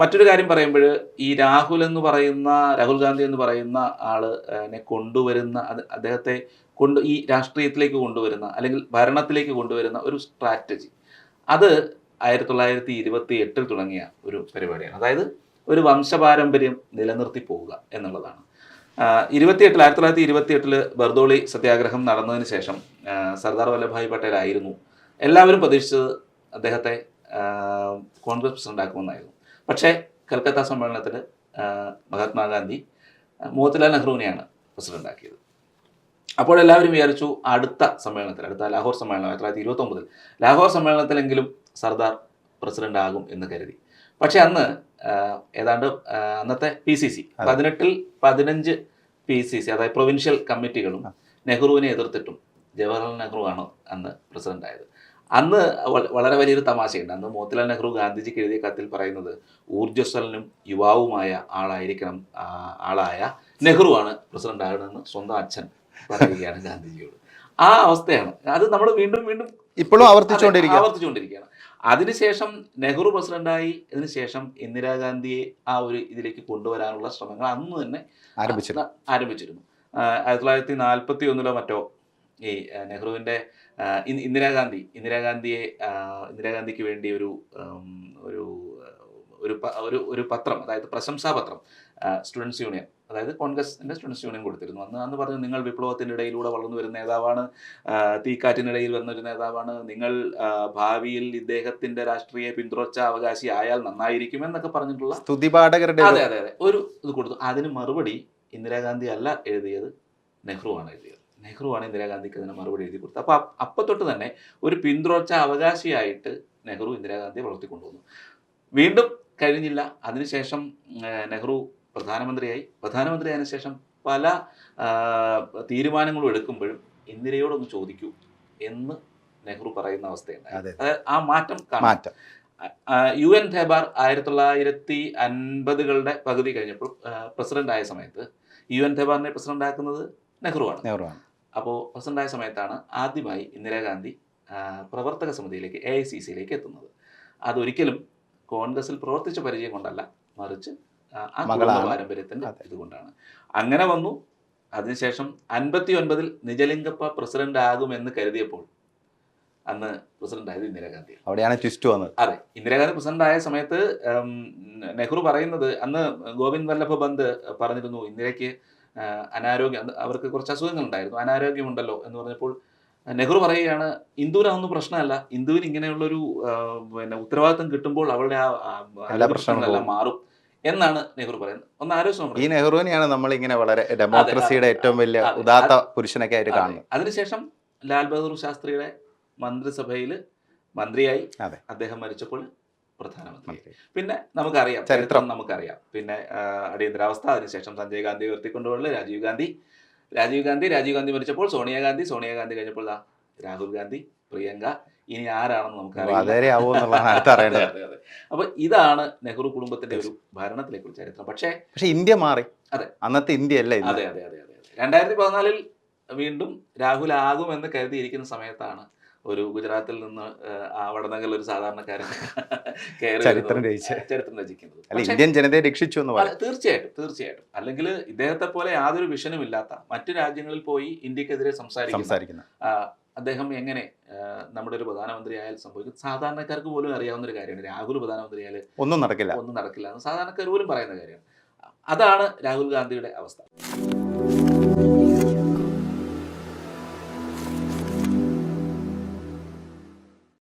മറ്റൊരു കാര്യം പറയുമ്പോൾ ഈ രാഹുൽ എന്ന് പറയുന്ന രാഹുൽ ഗാന്ധി എന്ന് പറയുന്ന ആൾ നെ കൊണ്ടുവരുന്ന അത് അദ്ദേഹത്തെ കൊണ്ട് ഈ രാഷ്ട്രീയത്തിലേക്ക് കൊണ്ടുവരുന്ന അല്ലെങ്കിൽ ഭരണത്തിലേക്ക് കൊണ്ടുവരുന്ന ഒരു സ്ട്രാറ്റജി. അത് ആയിരത്തി തൊള്ളായിരത്തി ഇരുപത്തി എട്ടിൽ തുടങ്ങിയ ഒരു പരിപാടിയാണ്. അതായത് ഒരു വംശപാരമ്പര്യം നിലനിർത്തി പോവുക എന്നുള്ളതാണ്. ഇരുപത്തിയെട്ടിൽ ആയിരത്തി തൊള്ളായിരത്തി ഇരുപത്തിയെട്ടിൽ ബർദോളി സത്യാഗ്രഹം നടന്നതിന് ശേഷം സർദാർ വല്ലഭായ് പട്ടേൽ ആയിരുന്നു എല്ലാവരും പ്രതീക്ഷിച്ചത് അദ്ദേഹത്തെ കോൺഗ്രസ് പ്രസിഡന്റ് ആക്കുമെന്നായിരുന്നു പക്ഷേ കൽക്കത്ത സമ്മേളനത്തിൽ മഹാത്മാഗാന്ധി മോത്തിലാൽ നെഹ്റുവിനെയാണ് പ്രസിഡന്റ് ആക്കിയത്. അപ്പോൾ എല്ലാവരും വിചാരിച്ചു അടുത്ത സമ്മേളനത്തിൽ അടുത്ത ലാഹോർ സമ്മേളനം ആയിരത്തി തൊള്ളായിരത്തി ഇരുപത്തി ഒമ്പതിൽ ലാഹോർ സമ്മേളനത്തിലെങ്കിലും സർദാർ പ്രസിഡന്റ് ആകും എന്ന് കരുതി. പക്ഷെ അന്ന് ഏതാണ്ട് അന്നത്തെ പി സി സി. പതിനെട്ടിൽ പതിനഞ്ച് പി സി സി അതായത് പ്രൊവിൻഷ്യൽ കമ്മിറ്റികളും നെഹ്റുവിനെ എതിർത്തിട്ടും ജവഹർലാൽ നെഹ്റു ആണ് അന്ന് പ്രസിഡന്റ് ആയത് അന്ന് വളരെ വലിയൊരു തമാശയുണ്ട്. അന്ന് മോത്തിലാൽ നെഹ്റു ഗാന്ധിജിക്ക് എഴുതിയ കത്തിൽ പറയുന്നത് ഊർജസ്വലനും യുവാവുമായ ആളായിരിക്കണം ആളായ നെഹ്റുവാണ് പ്രസിഡന്റ് ആകണമെന്ന് സ്വന്തം അച്ഛൻ പറയുകയാണ് ഗാന്ധിജിയോട്. ആ അവസ്ഥയാണ്. അത് നമ്മൾ വീണ്ടും വീണ്ടും ഇപ്പോഴും ആവർത്തിച്ചുകൊണ്ടിരിക്കുക ആവർത്തിച്ചുകൊണ്ടിരിക്കുകയാണ്. അതിനുശേഷം നെഹ്റു പ്രസിഡന്റായി ഇതിനുശേഷം ഇന്ദിരാഗാന്ധിയെ ആ ഒരു ഇതിലേക്ക് കൊണ്ടുവരാനുള്ള ശ്രമങ്ങൾ അന്ന് തന്നെ ആരംഭിച്ചിരുന്നു. ആരംഭിച്ചിരുന്നു. ആയിരത്തി തൊള്ളായിരത്തി നാൽപ്പത്തി ഒന്നിലോ മറ്റോ ഈ നെഹ്റുവിന്റെ ഇന്ദിരാഗാന്ധി ഇന്ദിരാഗാന്ധിയെ ഇന്ദിരാഗാന്ധിക്ക് വേണ്ടി ഒരു ഒരു ഒരു ഒരു ഒരു പത്രം അതായത് പ്രശംസാപത്രം സ്റ്റുഡൻസ് യൂണിയൻ അതായത് കോൺഗ്രസിന്റെ സ്റ്റുഡൻസ് യൂണിയൻ കൊടുത്തിരുന്നു. അന്ന് അന്ന് പറഞ്ഞു നിങ്ങൾ വിപ്ലവത്തിന്റെ ഇടയിലൂടെ വളർന്നു വരുന്ന നേതാവാണ് തീക്കാറ്റിനിടയിൽ വന്ന ഒരു നേതാവാണ്. നിങ്ങൾ ഭാവിയിൽ ഇദ്ദേഹത്തിന്റെ രാഷ്ട്രീയ പിന്തുടർച്ച അവകാശി ആയാൽ നന്നായിരിക്കും എന്നൊക്കെ പറഞ്ഞിട്ടുള്ള സ്തുതിപാഠകരുടെ അതെ അതെ അതെ ഒരു ഇത് കൊടുത്തു. അതിന് മറുപടി ഇന്ദിരാഗാന്ധി അല്ല എഴുതിയത് നെഹ്റുവാണ് എഴുതിയത്. നെഹ്റുവാണ് ഇന്ദിരാഗാന്ധിക്ക് അതിന് മറുപടി എഴുതി കൊടുത്തത്. അപ്പോൾ അപ്പം തൊട്ട് തന്നെ ഒരു പിന്തുടർച്ച അവകാശിയായിട്ട് നെഹ്റു ഇന്ദിരാഗാന്ധിയെ വളർത്തിക്കൊണ്ടുവന്നു. വീണ്ടും കഴിഞ്ഞില്ല. അതിനുശേഷം നെഹ്റു പ്രധാനമന്ത്രിയായി. പ്രധാനമന്ത്രി ആയതിനു ശേഷം പല തീരുമാനങ്ങളും എടുക്കുമ്പോഴും ഇന്ദിരയോടൊന്ന് ചോദിക്കൂ എന്ന് നെഹ്റു പറയുന്ന അവസ്ഥയുണ്ട് അതായത് ആ മാറ്റം കാണാം. മാറ്റം. യു എൻ ഥേബാർ ആയിരത്തി തൊള്ളായിരത്തി അൻപതുകളുടെ പകുതി കഴിഞ്ഞപ്പോൾ പ്രസിഡന്റ് ആയ സമയത്ത് യു എൻ ഥേബാറിനെ പ്രസിഡന്റ് ആക്കുന്നത് നെഹ്റുവാണ്. നെഹ്റുവാണ്. അപ്പോൾ പ്രസിഡന്റായ സമയത്താണ് ആദ്യമായി ഇന്ദിരാഗാന്ധി പ്രവർത്തക സമിതിയിലേക്ക് എ ഐ സി സിയിലേക്ക് എത്തുന്നത്. അതൊരിക്കലും കോൺഗ്രസിൽ പ്രവർത്തിച്ച പരിചയം കൊണ്ടല്ല മറിച്ച് ആ, കുടുംബ മകളാണ്. ഇതുകൊണ്ടാണ് അങ്ങനെ വന്നു. അതിനുശേഷം അൻപത്തി ഒൻപതിൽ നിജലിംഗപ്പ പ്രസിഡന്റ് ആകുമെന്ന് കരുതിയപ്പോൾ അന്ന് പ്രസിഡന്റ് ആയത് ഇന്ദിരാഗാന്ധി അവിടെയാണ് ട്വിസ്റ്റ് വന്നത്. അതെ. ഇന്ദിരാഗാന്ധി പ്രസിഡന്റ് ആയ സമയത്ത് നെഹ്റു പറയുന്നത് അന്ന് ഗോവിന്ദ് വല്ലഭ പന്ത് പറഞ്ഞിരുന്നു ഇന്ദിരയ്ക്ക് അനാരോഗ്യം അവർക്ക് കുറച്ച് അസുഖങ്ങൾ ഉണ്ടായിരുന്നു അനാരോഗ്യമുണ്ടല്ലോ എന്ന് പറഞ്ഞപ്പോൾ നെഹ്റു പറയുകയാണ് ഇന്ദുവിനൊന്നും പ്രശ്നമല്ല. ഇന്ദുവിന് ഇങ്ങനെയുള്ളൊരു പിന്നെ ഉത്തരവാദിത്തം കിട്ടുമ്പോൾ അവളുടെ ആ പ്രശ്നങ്ങളെല്ലാം മാറും എന്നാണ് നെഹ്റു പറയുന്നത്. ഒന്ന് ആലോചിച്ച് ഈ നെഹ്റുവിനെയാണ് നമ്മൾ ഇങ്ങനെ വളരെ ഡെമോക്രസിയുടെ ഏറ്റവും വലിയ ഉദാത്ത പുരുഷനൊക്കെ ആയിട്ട്. കാണുന്നത് അതിനുശേഷം ലാൽ ബഹദൂർ ശാസ്ത്രിയുടെ മന്ത്രിസഭയിൽ മന്ത്രിയായി. അദ്ദേഹം മരിച്ചപ്പോൾ പ്രധാനമന്ത്രി. പിന്നെ നമുക്കറിയാം ചരിത്രം. നമുക്കറിയാം. പിന്നെ അടിയന്തരാവസ്ഥ അതിനുശേഷം സഞ്ജയ് ഗാന്ധി ഉയർത്തിക്കൊണ്ടുപോകൽ രാജീവ് ഗാന്ധി. രാജീവ് ഗാന്ധി രാജീവ് ഗാന്ധി മരിച്ചപ്പോൾ സോണിയാഗാന്ധി സോണിയാഗാന്ധി കഴിഞ്ഞപ്പോൾ രാഹുൽ ഗാന്ധി പ്രിയങ്ക ഇനി ആരാണെന്ന് നമുക്കറിയാം. അപ്പൊ ഇതാണ് നെഹ്റു കുടുംബത്തിന്റെ ഒരു ഭരണത്തിലേക്കുള്ള ചരിത്രം. പക്ഷേ പക്ഷേ ഇന്ത്യ മാറി. അതെ. അന്നത്തെ ഇന്ത്യ അല്ലേ അതെ അതെ അതെ അതെ രണ്ടായിരത്തി പതിനാലിൽ വീണ്ടും രാഹുൽ ആകുമെന്ന് കരുതിയിരിക്കുന്ന സമയത്താണ് ഒരു ഗുജറാത്തിൽ നിന്ന് ആ വടനകൽ ഒരു സാധാരണക്കാരൻ ചരിത്രം. ചരിത്രം രചിക്കുന്നത്. ഇന്ത്യൻ ജനതയെ രക്ഷിച്ചു എന്ന് പറയാം. തീർച്ചയായിട്ടും തീർച്ചയായിട്ടും. അല്ലെങ്കിൽ ഇദ്ദേഹത്തെ പോലെ യാതൊരു വിഷനും ഇല്ലാത്ത മറ്റു രാജ്യങ്ങളിൽ പോയി ഇന്ത്യക്കെതിരെ സംസാരിക്കുന്ന സംസാരിക്കുന്ന. അദ്ദേഹം എങ്ങനെ നമ്മുടെ ഒരു പ്രധാനമന്ത്രി ആയാൽ സംഭവിക്കും? സാധാരണക്കാർക്ക് പോലും അറിയാവുന്ന ഒരു കാര്യമാണ്. രാഹുൽ പ്രധാനമന്ത്രി ആയാൽ ഒന്നും നടക്കില്ല. ഒന്നും നടക്കില്ല. എന്ന് സാധാരണക്കാർ പോലും പറയുന്ന കാര്യമാണ്. അതാണ് രാഹുൽ ഗാന്ധിയുടെ അവസ്ഥ.